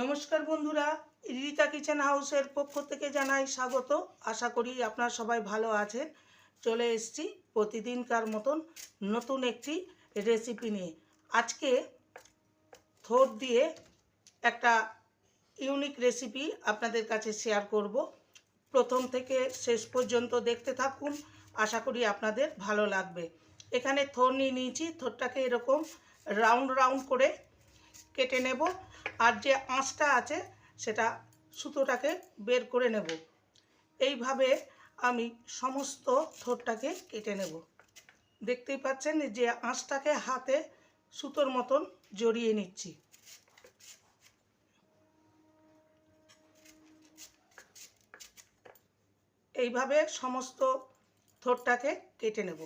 নমস্কার বন্ধুরা রিতা কিচেন হাউসের পক্ষ থেকে জানাই স্বাগত। আশা করি আপনারা সবাই ভালো আছেন। চলে এসেছি প্রতিদিনকার মতন নতুন একটি রেসিপি নিয়ে। আজকে থোর দিয়ে একটা ইউনিক রেসিপি আপনাদের কাছে শেয়ার করব। প্রথম থেকে শেষ পর্যন্ত দেখতে থাকুন, আশা করি আপনাদের ভালো লাগবে। এখানে থোর নিয়ে নিয়েছি, থোরটাকে এরকম রাউন্ড রাউন্ড করে কেটে নেব। আর যে আঁচটা আছে, সেটা সুতোটাকে বের করে নেব। এইভাবে আমি সমস্ত থোরটাকে কেটে নেব। দেখতেই পাচ্ছেন যে আঁচটাকে হাতে সুতোর মতন জড়িয়ে নিচ্ছি। এইভাবে সমস্ত থোরটাকে কেটে নেব।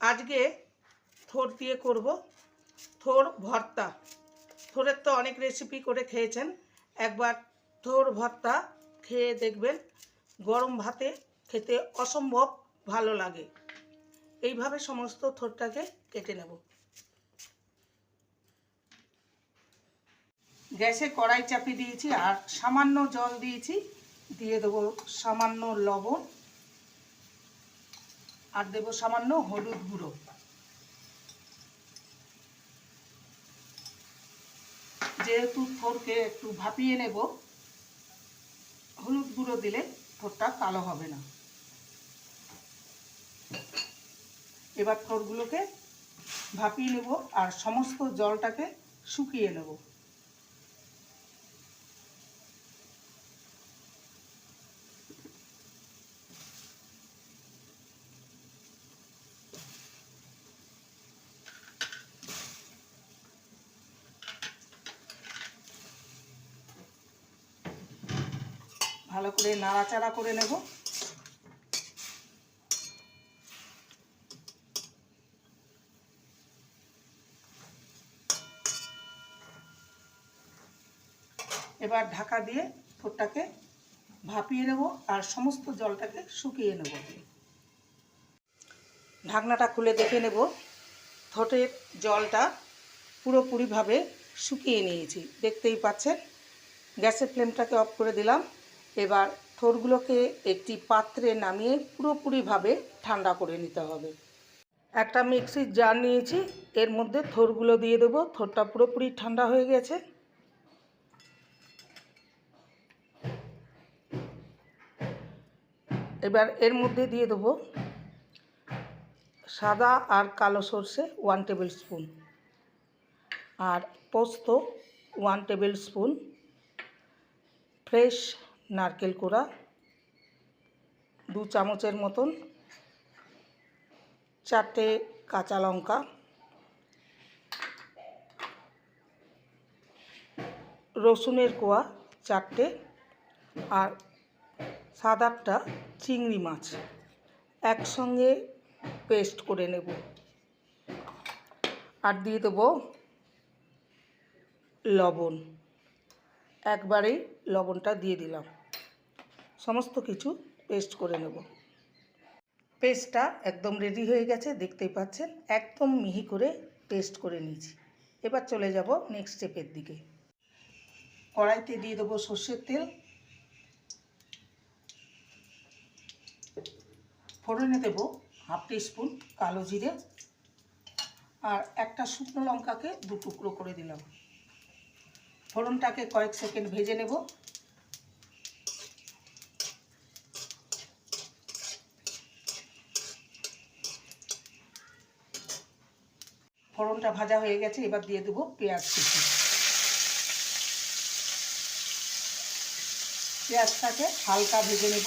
আজকে থোর দিয়ে করব। থোর ভর্তা। থোরের তো অনেক রেসিপি করে খেয়েছেন। একবার থোর ভর্তা খেয়ে দেখবেন, গরম ভাতে খেতে অসম্ভব ভালো লাগে। এইভাবে সমস্ত থোরটাকে কেটে নেব। গ্যাসে কড়াই চাপিয়ে দিয়েছি আর সামান্য জল দিয়েছি। দিয়ে দেবো সামান্য লবণ। আর দেবো সামান্য হলুদ গুঁড়ো। যেহেতু থোরকে একটু ভাপিয়ে নেব, হলুদ গুঁড়ো দিলে থোরটা কালো হবে না। এবার থোরগুলোকে ভাপিয়ে নেব আর সমস্ত জলটাকে শুকিয়ে নেব। ভালো করে নাড়াচাড়া করে নেব। এবার ঢাকা দিয়ে থোরটাকে ভাপিয়ে নেব আর সমস্ত জলটাকে শুকিয়ে নেব। ঢাকনাটা খুলে দেখে নেব। থোটের জলটা পুরোপুরিভাবে শুকিয়ে নিয়েছি। দেখতেই পাচ্ছেন, গ্যাসের ফ্লেমটাকে অফ করে দিলাম। এবার থোরগুলোকে একটি পাত্রে নামিয়ে পুরোপুরিভাবে ঠান্ডা করে নিতে হবে। একটা মিক্সির জার নিয়েছি, এর মধ্যে থোরগুলো দিয়ে দেবো। থোরটা পুরোপুরি ঠান্ডা হয়ে গেছে। এবার এর মধ্যে দিয়ে দেবো সাদা আর কালো সর্ষে ওয়ান টেবিল স্পুন। আর পোস্ত ওয়ান টেবিল স্পুন। ফ্রেশ নারকেল কোড়া, দু চামচের মতন, চারটে কাঁচা লঙ্কা, রসুনের কোয়া চারটে আর সাত আটটা চিংড়ি মাছ একসঙ্গে পেস্ট করে নেব। আর দিয়ে দেবো লবণ। একবারেই লবণটা দিয়ে দিলাম। সমস্ত কিছু পেস্ট করে নেব। পেস্টটা একদম রেডি হয়ে গেছে, দেখতেই পাচ্ছেন, একদম মিহি করে পেস্ট করে নিয়েছি। এবার চলে যাব নেক্সট স্টেপের দিকে। কড়াইতে দিয়ে দেবো সর্ষের তেল। ফোড়নে দেব হাফ স্পুন কালো জিরে। আর একটা শুকনো লঙ্কাকে দু টুকরো করে দিলাম। ফোড়নটাকে কয়েক সেকেন্ড ভেজে নেব। ফোড়নটা ভাজা হয়ে গেছে, এবার দিয়ে দেবো পেঁয়াজ কুচি। পেঁয়াজটাকে হালকা ভেজে নেব।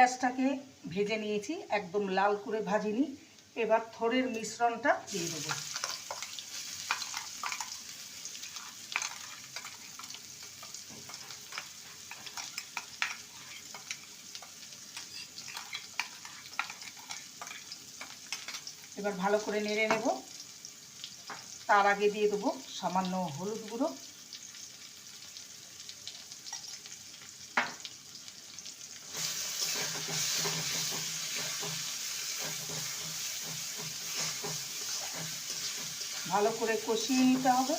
পেঁয়াজটাকে ভেজে নিয়েছি, একদম লাল করে ভাজিনি। এবার থোড়ের মিশ্রণটা দিয়ে দেবো। এবার ভালো করে নেড়ে নেব। তার আগে দিয়ে দেবো সামান্য হলুদ গুঁড়ো। ভালো করে কষিয়ে নিতে হবে।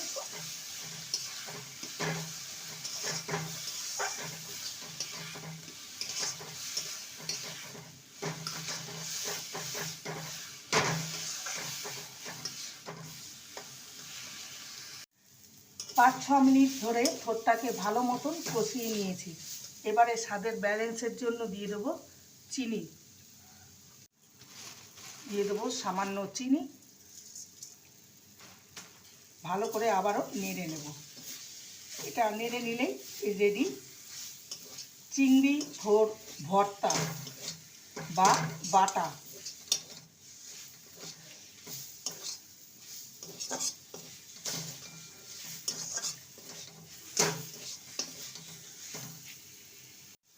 পাঁচ ছ মিনিট ধরে ঠোঁটটাকে ভালো মতন কষিয়ে নিয়েছি। এবারে স্বাদের ব্যালেন্সের জন্য দিয়ে দেবো চিনি। দিয়ে দেবো সামান্য চিনি। ভালো করে আবারও নেড়ে নেব। এটা নেড়ে নিলেই রেডি চিংড়ি থোর ভর্তা বা বাটা।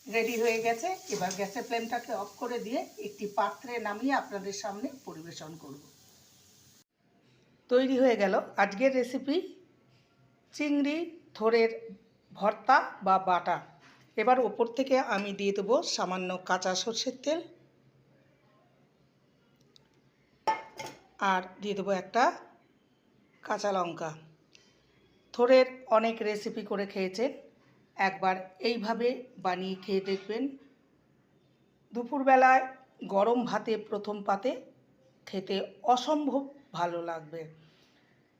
রেডি হয়ে গেছে। এবার গ্যাসের ফ্লেমটাকে অফ করে দিয়ে একটি পাত্রে নামিয়ে আপনাদের সামনে পরিবেশন করব। তৈরি হয়ে গেল। আজকের রেসিপি চিংড়ি থোরের ভর্তা বা বাটা। এবার ওপর থেকে আমি দিয়ে দেবো সামান্য কাঁচা সর্ষের তেল। আর দিয়ে দেবো একটা কাঁচা লঙ্কা। থোরের অনেক রেসিপি করে খেয়েছেন। একবার এইভাবে বানিয়ে খেয়ে দেখবেন। দুপুরবেলায় গরম ভাতে প্রথম পাতে খেতে অসম্ভব ভালো লাগবে।